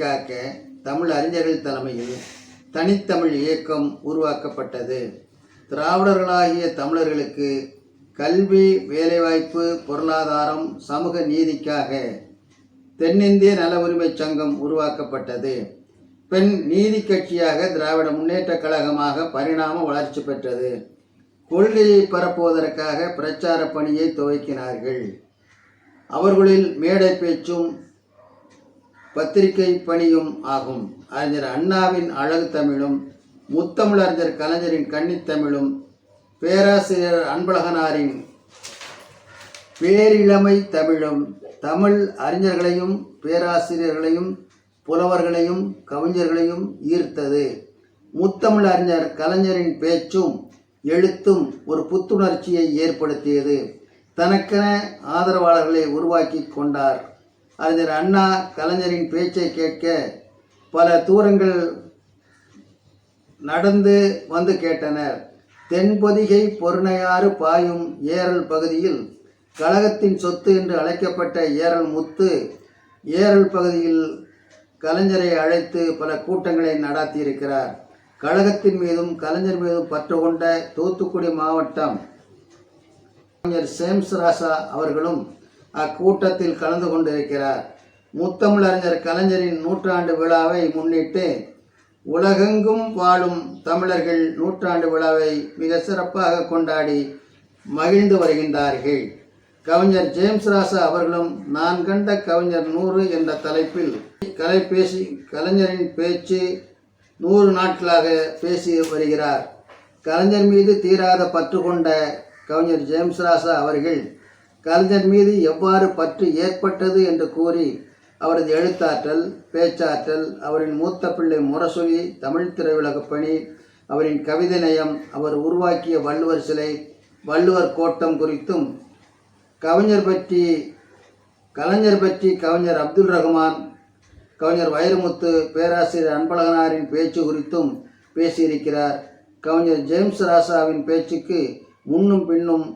அறிஞர்கள் தலைமையில் தனித்தமிழ் இயக்கம் உருவாக்கப்பட்டது. திராவிடர்களாகிய தமிழர்களுக்கு கல்வி வேலைவாய்ப்பு பொருளாதாரம் சமூக நீதிக்காக தென்னிந்திய நல உரிமைச் சங்கம் உருவாக்கப்பட்டது. பெண் நீதி கட்சியாக திராவிட முன்னேற்றக் கழகமாக பரிணாம வளர்ச்சி பெற்றது. கொள்கையை பரப்புவதற்காக பிரச்சார பணியை துவக்கினார்கள். அவர்களில் மேடை பேச்சும் பத்திரிகை பணியும் ஆகும். அறிஞர் அண்ணாவின் அழகு தமிழும் முத்தமிழறிஞர் கலைஞரின் கன்னித்தமிழும் பேராசிரியர் அன்பழகனாரின் பேரிழமை தமிழும் தமிழ் அறிஞர்களையும் பேராசிரியர்களையும் புலவர்களையும் கவிஞர்களையும் ஈர்த்தது. முத்தமிழ் அறிஞர் கலைஞரின் பேச்சும் எழுத்தும் ஒரு புத்துணர்ச்சியை ஏற்படுத்தியது. தனக்கென ஆதரவாளர்களை உருவாக்கி கொண்டார். அறிஞர் அண்ணா கலைஞரின் பேச்சை கேட்க பல தூரங்கள் நடந்து வந்து கேட்டனர். தென்பொதிகை பொருணையாறு பாயும் ஏரல் பகுதியில் கழகத்தின் சொத்து என்று அழைக்கப்பட்ட ஏரல் முத்து ஏரல் பகுதியில் கலைஞரை அழைத்து பல கூட்டங்களை நடாத்தியிருக்கிறார். கழகத்தின் மீதும் கலைஞர் மீதும் பற்று கொண்ட தூத்துக்குடி மாவட்டம் கலைஞர் சேம்ஸ் ராசா அவர்களும் அக்கூட்டத்தில் கலந்து கொண்டிருக்கிறார். முத்தமிழறிஞர் கலைஞரின் நூற்றாண்டு விழாவை முன்னிட்டு உலகெங்கும் வாழும் தமிழர்கள் நூற்றாண்டு விழாவை மிக சிறப்பாக கொண்டாடி மகிழ்ந்து வருகின்றார்கள். கவிஞர் ஜேம்ஸ் ராசா அவர்களும் நான் கண்ட கவிஞர் நூறு என்ற தலைப்பில் கலைபேசி கலைஞரின் பேச்சு நூறு நாட்களாக பேசி வருகிறார். கலைஞர் மீது தீராத பற்று கொண்ட கவிஞர் ஜேம்ஸ் ராசா அவர்கள் கலைஞர் மீது எவ்வாறு பற்று ஏற்பட்டது என்று கூறி அவரது எழுத்தாற்றல் பேச்சாற்றல் அவரின் மூத்த பிள்ளை முரசொலி தமிழ் திரையுலகப் பணி அவரின் கவிதை நயம் அவர் உருவாக்கிய வள்ளுவர் சிலை வள்ளுவர் கோட்டம் குறித்தும் கவிஞர் பற்றி கலைஞர் பற்றி கவிஞர் அப்துல் ரஹ்மான் கவிஞர் வைரமுத்து பேராசிரியர் அன்பழகனாரின் பேச்சு குறித்தும் பேசியிருக்கிறார். கவிஞர் ஜேம்ஸ் ராசாவின் பேச்சுக்கு முன்னும் பின்னும்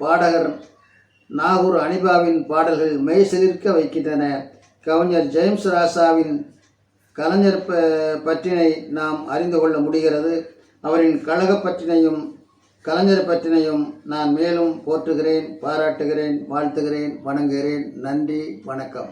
பாடகர் நாகூர் அனிபாவின் பாடல்கள் மெய்சிலிர்க்க வைக்கின்றன. கவிஞர் ஜேம்ஸ் ராசாவின் கலைஞர் ப பற்றினை நாம் அறிந்து கொள்ள முடிகிறது. அவரின் கழக பற்றினையும் கலைஞர் பற்றினையும் நான் மேலும் போற்றுகிறேன் பாராட்டுகிறேன் வாழ்த்துகிறேன் வணங்குகிறேன். நன்றி வணக்கம்.